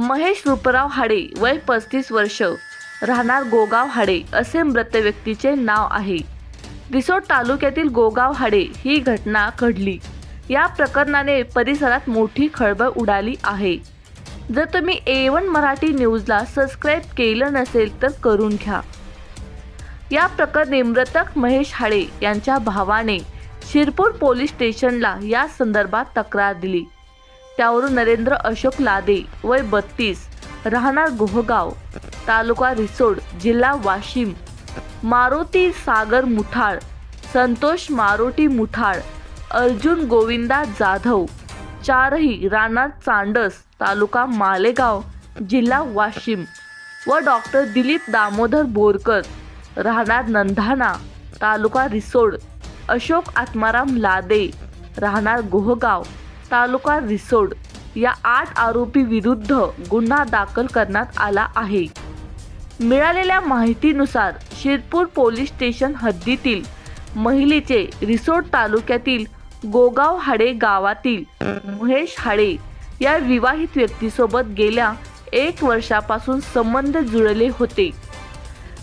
महेश रूपराव हाडे वय पस्तीस वर्ष. राहणार गोगाव हाडे असे मृत व्यक्तीचे नाव आहे. रिसोड तालुक्यातील गोगाव हाडे ही घटना घडली. या प्रकरणाने परिसरात मोठी खळबळ उडाली आहे. जर तुम्ही ए वन मराठी न्यूजला सबस्क्राईब केलं नसेल तर करून घ्या. या प्रकरणी मृतक महेश हाडे यांच्या भावाने शिरपूर पोलीस स्टेशनला या संदर्भात तक्रार दिली. त्यावरून नरेंद्र अशोक लादे वय बत्तीस राहणार गोहगाव तालुका रिसोड जिल्हा वाशिम. मारुती सागर मुठाळ संतोष मारुती मुठाळ अर्जुन गोविंदा जाधव चारही राहणार चांडस तालुका मालेगाव जिल्हा वाशिम. व डॉक्टर दिलीप दामोदर बोरकर राहणार नंधाना तालुका रिसोड अशोक आत्माराम लादे राहणार गोहगाव तालुका रिसोड या आठ आरोपी विरुद्ध गुन्हा दाखल करण्यात आला आहे. मिळालेल्या माहितीनुसार शिरपूर पोलीस स्टेशन हद्दीतील महिलेचे रिसोड तालुक्यातील गोगाव हाडे गावातील महेश हाडे या विवाहित व्यक्तीसोबत गेल्या एक वर्षापासून संबंध जुळले होते.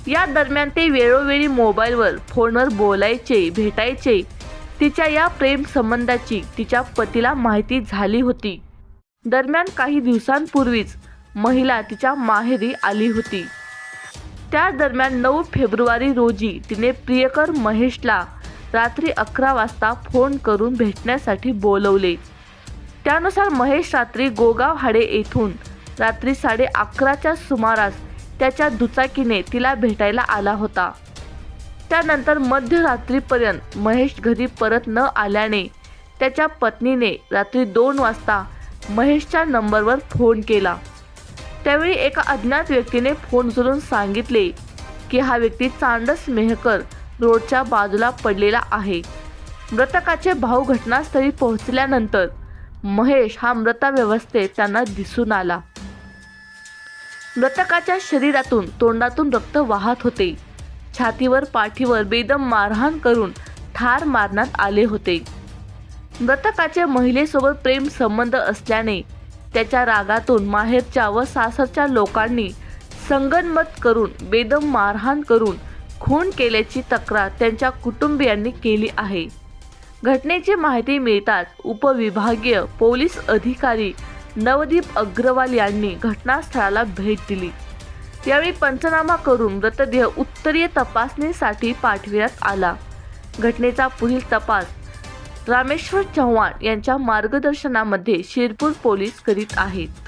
या दरम्यान ते वेळोवेळी मोबाईलवर फोनवर बोलायचे भेटायचे तिच्या या प्रेम संबंधाची तिच्या पतीला माहिती झाली होती. दरम्यान काही दिवसांपूर्वीच महिला तिच्या माहेरी आली होती. त्या दरम्यान नऊ फेब्रुवारी रोजी तिने प्रियकर महेशला रात्री अकरा वाजता फोन करून भेटण्यासाठी बोलवले. त्यानुसार महेश रात्री गोगाव हाडे येथून रात्री साडे अकराच्या सुमारास त्याच्या दुचाकीने तिला भेटायला आला होता. त्यानंतर मध्यरात्रीपर्यंत महेश घरी परत न आल्याने त्याच्या पत्नीने रात्री दोन वाजता महेशच्या नंबरवर फोन केला. त्यावेळी एका अज्ञात व्यक्तीने फोन उचलून सांगितले की हा व्यक्ती चांडस मेहकर रोडच्या बाजूला पडलेला आहे. मृतकाचे भाऊ घटनास्थळी पोहोचल्यानंतर महेश हा मृताव्यवस्थेत त्यांना दिसून आला. मृतकाच्या शरीरातून तोंडातून रक्त वाहत होते. छातीवर पाठीवर बेदम मारहाण करून ठार मारण्यात आले होते. मृतकाचे महिलेसोबत प्रेम संबंध असल्याने त्याच्या रागातून माहेरच्या व सासरच्या लोकांनी संगनमत करून बेदम मारहाण करून खून केल्याची तक्रार त्यांच्या कुटुंबियांनी केली आहे. घटनेची माहिती मिळताच उपविभागीय पोलीस अधिकारी नवदीप अग्रवाल यांनी घटनास्थळाला भेट दिली. यावेळी पंचनामा करून मृतदेह उत्तरीय तपासणीसाठी पाठविण्यात आला. घटनेचा पुढील तपास रामेश्वर चव्हाण यांच्या मार्गदर्शनामध्ये शिरपूर पोलीस करीत आहेत.